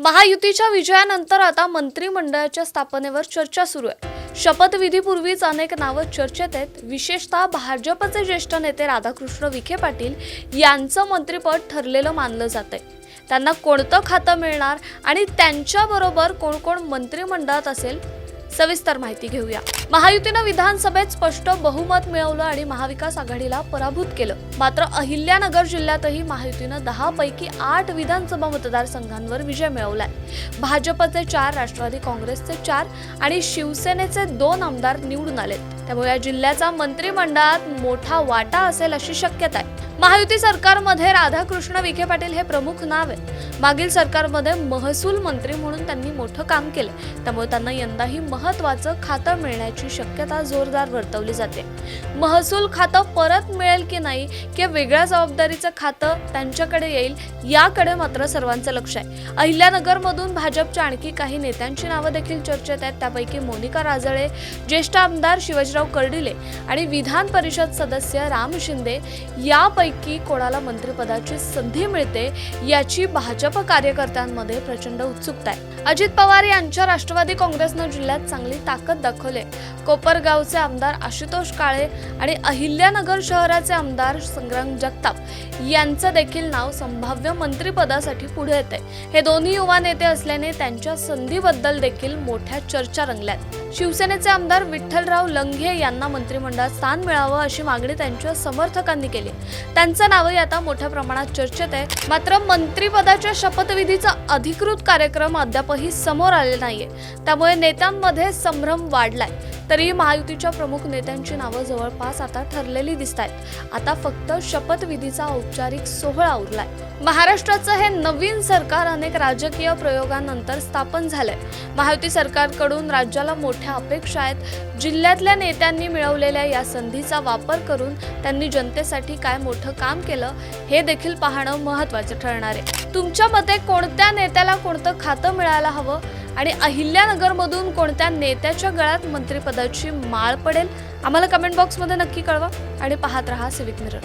महायुतीच्या विजयानंतर आता मंत्रिमंडळाच्या स्थापनेवर चर्चा सुरू आहे. शपथविधीपूर्वीच अनेक नावं चर्चेत आहेत. विशेषतः भाजपचे ज्येष्ठ नेते राधाकृष्ण विखे पाटील यांचं मंत्रिपद ठरलेलं मानलं जात आहे त्यांना कोणतं खातं मिळणार आणि त्यांच्याबरोबर कोण कोण मंत्रिमंडळात असेल सविस्तर माहिती घेऊया. महायुतीनं विधानसभेत स्पष्ट बहुमत मिळवलं आणि महाविकास आघाडीला पराभूत केलं. मात्र अहिल्यानगर जिल्ह्यातही महायुतीनं दहा पैकी आठ विधानसभा मतदारसंघांवर विजय मिळवलाय. भाजपचे चार राष्ट्रवादी काँग्रेसचे चार आणि शिवसेनेचे दोन आमदार निवडून आलेत. त्यामुळे या जिल्ह्याचा मंत्रिमंडळात मोठा वाटा असेल अशी शक्यता आहे. महायुती सरकारमध्ये राधाकृष्ण विखे पाटील हे प्रमुख नाव आहे मागील सरकारमध्ये महसूल मंत्री म्हणून त्यांनी मोठं काम केलं त्यामुळे त्यांना यंदाही महत्वाचं खातं मिळण्याची शक्यता जोरदार वर्तवली जाते. महसूल खातं परत मिळेल की नाही किंवा वेगळ्या जबाबदारीचं खातं त्यांच्याकडे येईल याकडे मात्र सर्वांचं लक्ष आहे. अहिल्यानगरमधून भाजपच्या आणखी काही नेत्यांची नावं देखील चर्चेत आहेत. त्यापैकी मोनिका राजळे ज्येष्ठ आमदार शिवाजीराव कर्डिले आणि विधान परिषद सदस्य राम शिंदे यापैकी कोणाला मंत्रिपदाची संधी मिळते याची भाजप कार्यकर्त्यांमध्ये प्रचंड उत्सुकता आहे. अजित पवार यांच्या राष्ट्रवादी काँग्रेसनं जिल्ह्यात चांगली ताकद दाखवले. कोपरगावचे आमदार आशुतोष काळे आणि अहिल्यानगर शहराचे आमदार संग्राम जगताप यांचं देखील नाव संभाव्य मंत्रिपदासाठी पुढे येते हे दोन्ही युवा नेते असल्याने त्यांच्या संधीबद्दल देखील मोठ्या चर्चा रंगल्यात. शिवसेनेचे आमदार विठ्ठलराव लंघे यांना मंत्रिमंडळात स्थान मिळावं अशी मागणी त्यांच्या समर्थकांनी केली. त्यांचं नावही आता मोठ्या प्रमाणात चर्चेत आहे. मात्र मंत्रिपदाच्या शपथविधीचा अधिकृत कार्यक्रम अद्यापही समोर आले नाहीये. त्यामुळे नेत्यांमध्ये संभ्रम वाढलाय. तरी महायुतीच्या प्रमुख नेत्यांची नावं जवळपास आता ठरलेली दिसत आहेत आता फक्त शपथविधीचा औपचारिक सोहळा उरलाय. महाराष्ट्राचं हे नवीन सरकार अनेक राजकीय प्रयोगांनंतर स्थापन झालंय. महायुती सरकारकडून राज्याला मोठ्या अपेक्षा आहेत. जिल्ह्यातल्या नेत्यांनी मिळवलेल्या या संधीचा वापर करून त्यांनी जनतेसाठी काय मोठं काम केलं हे देखील पाहणं महत्त्वाचं ठरणार आहे. तुमच्या मते कोणत्या नेत्याला कोणतं खातं मिळायला हवं? आणि अहिल्यानगरमधून कोणत्या नेत्याच्या गळ्यात मंत्रिपदाची माळ पडेल? आम्हाला कमेंट बॉक्समध्ये नक्की कळवा आणि पाहत रहा सिविक मिरर